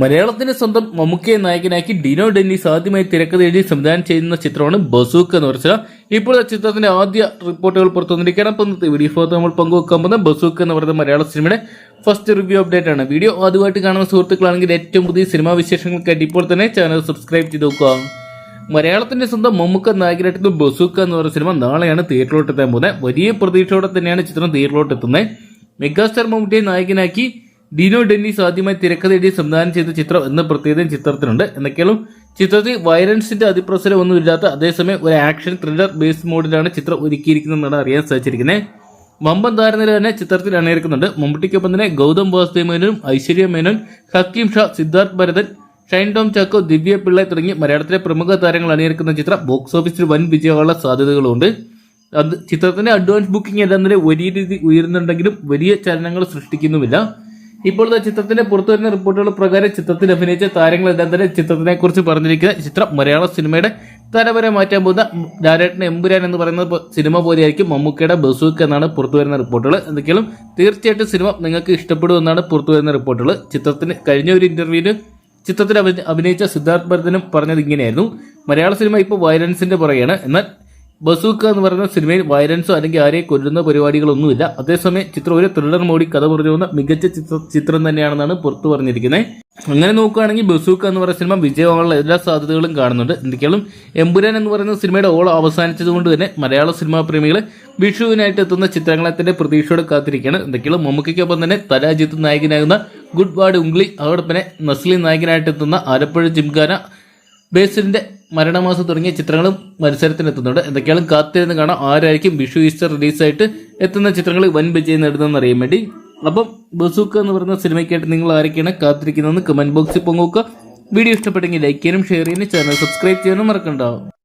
മലയാളത്തിന്റെ സ്വന്തം മമ്മൂക്കയെ നായകനാക്കി ഡിനോ ഡെന്നിസ് ആദ്യമായി തിരക്കഥ എഴുതി സംവിധാനം ചെയ്യുന്ന ചിത്രമാണ് ബസൂക്ക് എന്ന് പറഞ്ഞ ഇപ്പോൾ ചിത്രത്തിന്റെ ആദ്യ റിപ്പോർട്ടുകൾ പുറത്തു വന്നിരിക്കുകയാണ്. അപ്പം വീഡിയോ ഫോട്ടോ നമ്മൾ പങ്കുവെക്കാൻ പോകുന്ന ബസൂക്ക് എന്ന് പറയുന്ന മലയാള സിനിമയുടെ ഫസ്റ്റ് റിവ്യൂ അപ്ഡേറ്റ് ആണ്. വീഡിയോ ആദ്യമായിട്ട് കാണുന്ന സുഹൃത്തുക്കളാണെങ്കിൽ ഏറ്റവും പുതിയ സിനിമാ വിശേഷങ്ങൾക്കായിട്ട് ഇപ്പോൾ തന്നെ ചാനൽ സബ്സ്ക്രൈബ് ചെയ്ത് നോക്കുക. മലയാളത്തിന്റെ സ്വന്തം മമ്മൂക്ക നായകനായിട്ടുള്ള ബസൂക്ക എന്ന് പറയുന്ന സിനിമ നാളെയാണ് തിയേറ്ററിലോട്ട് എത്താൻ പോകുന്നത്. വലിയ പ്രതീക്ഷയോടെ തന്നെയാണ് ചിത്രം തിയേറ്ററിലോട്ട് എത്തുന്നത്. മെഗാസ്റ്റാർ മമ്മൂട്ടിയെ നായകനാക്കി ഡിനോ ഡെന്നിസ് ആദ്യമായി തിരക്കഥ സംവിധാനം ചെയ്ത ചിത്രം എന്ന പ്രത്യേകതയും ചിത്രത്തിനുണ്ട്. എന്നൊക്കെയാലും ചിത്രത്തിൽ വയലൻസിന്റെ അതിപ്രസരം ഒന്നും ഇല്ലാത്ത അതേസമയം ഒരു ആക്ഷൻ ത്രില്ലർ ബേസ് മോഡിലാണ് ചിത്രം ഒരുക്കിയിരിക്കുന്നതെന്നാണ് അറിയാൻ സാധിച്ചിരിക്കുന്നത്. വമ്പൻ താരനില തന്നെ ചിത്രത്തിൽ അണിയിറക്കുന്നുണ്ട് മമ്മൂട്ടിക്കൊപ്പം തന്നെ ഗൗതം വാസുദേവ് മേനോനും ഐശ്വര്യ മേനോൻ ഹക്കീം ഷാ സിദ്ധാർത്ഥ് ഭരതൻ ഷൈൻ ടോം ചാക്കോ ദിവ്യ പിള്ള തുടങ്ങി മലയാളത്തിലെ പ്രമുഖ താരങ്ങൾ അണിയിറക്കുന്ന ചിത്രം ബോക്സ് ഓഫീസിൽ വൻ വിജയമുള്ള സാധ്യതകളുണ്ട്. അത് ചിത്രത്തിന്റെ അഡ്വാൻസ് ബുക്കിംഗ് എല്ലാം തന്നെ വലിയ രീതി ഉയരുന്നുണ്ടെങ്കിലും വലിയ ചലനങ്ങൾ സൃഷ്ടിക്കുന്നുമില്ല. ഇപ്പോഴത്തെ ചിത്രത്തിന്റെ പുറത്തു വരുന്ന റിപ്പോർട്ടുകൾ പ്രകാരം ചിത്രത്തിൽ അഭിനയിച്ച താരങ്ങളെല്ലാം തന്നെ ചിത്രത്തിനെ കുറിച്ച് പറഞ്ഞിരിക്കുന്ന ചിത്രം മലയാള സിനിമയുടെ തലവരെ മാറ്റാൻ പോകുന്ന ഡയറക്ടർ എമ്പുരാൻ എന്ന് പറയുന്ന സിനിമ പോലെയായിരിക്കും മമ്മൂക്കയുടെ ബസൂക്ക് എന്നാണ് പുറത്തു വരുന്ന റിപ്പോർട്ടുകൾ. എന്തൊക്കെയാലും തീർച്ചയായിട്ടും സിനിമ നിങ്ങൾക്ക് ഇഷ്ടപ്പെടുമെന്നാണ് പുറത്തുവരുന്ന റിപ്പോർട്ടുകൾ. ചിത്രത്തിന് കഴിഞ്ഞ ഒരു ഇന്റർവ്യൂവിൽ ചിത്രത്തിൽ അഭിനയിച്ച സിദ്ധാർത്ഥ് ഭരതനും പറഞ്ഞത് ഇങ്ങനെയായിരുന്നു. മലയാള സിനിമ ഇപ്പോൾ വയലൻസിന്റെ പുറകെയാണ്. എന്നാൽ ബസൂക്ക എന്ന് പറയുന്ന സിനിമയിൽ വയലൻസോ അല്ലെങ്കിൽ ആരെയും കൊല്ലുന്ന പരിപാടികളൊന്നുമില്ല. അതേസമയം ചിത്രം ഒരു ത്രില്ലർ മോഡി കഥ പറഞ്ഞു പോകുന്ന മികച്ച ചിത്രം തന്നെയാണെന്നാണ് പുറത്തു പറഞ്ഞിരിക്കുന്നത് അങ്ങനെ നോക്കുകയാണെങ്കിൽ ബസൂക്ക എന്ന് പറയുന്ന സിനിമ വിജയമാകാനുള്ള എല്ലാ സാധ്യതകളും കാണുന്നുണ്ട്. എന്തൊക്കെയാലും എമ്പുരാൻ എന്ന് പറയുന്ന സിനിമയുടെ ഓളം അവസാനിച്ചതുകൊണ്ട് തന്നെ മലയാള സിനിമാ പ്രേമികൾ വിഷുവിനായിട്ട് എത്തുന്ന ചിത്രങ്ങളെ തന്നെ പ്രതീക്ഷയോടെ കാത്തിരിക്കുകയാണ്. എന്തൊക്കെയാലും മമ്മൂക്കൊപ്പം തന്നെ തരാജിത്ത് നായകനാകുന്ന ഗുഡ് ബാഡ് ഉംഗ്ലി അതോടൊപ്പം തന്നെ നസ്ലി നായകനായിട്ട് എത്തുന്ന ആലപ്പുഴ ജിംഖാന ബേസിലിന്റെ മരണമാസം തുടങ്ങിയ ചിത്രങ്ങളും മത്സരത്തിനെത്തുന്നുണ്ട്. എന്തൊക്കെയാണ് കാത്തിരുന്ന് കാണാം. ആരായിരിക്കും വിഷു ഈസ്റ്റർ റിലീസായിട്ട് എത്തുന്ന ചിത്രങ്ങൾ വൻ വിജയം നേടുന്നതെന്ന് അറിയാൻ വേണ്ടി. അപ്പം ബസൂക്ക എന്ന് പറയുന്ന സിനിമയ്ക്കായിട്ട് നിങ്ങൾ ആരൊക്കെയാണ് കാത്തിരിക്കുന്നതെന്ന് കമന്റ് ബോക്സിൽ പങ്കുവെക്കുക വീഡിയോ ഇഷ്ടപ്പെട്ടെങ്കിൽ ലൈക്ക് ചെയ്യാനും ഷെയർ ചെയ്യാനും ചാനൽ സബ്സ്ക്രൈബ് ചെയ്യാനും മറക്കണ്ടാവും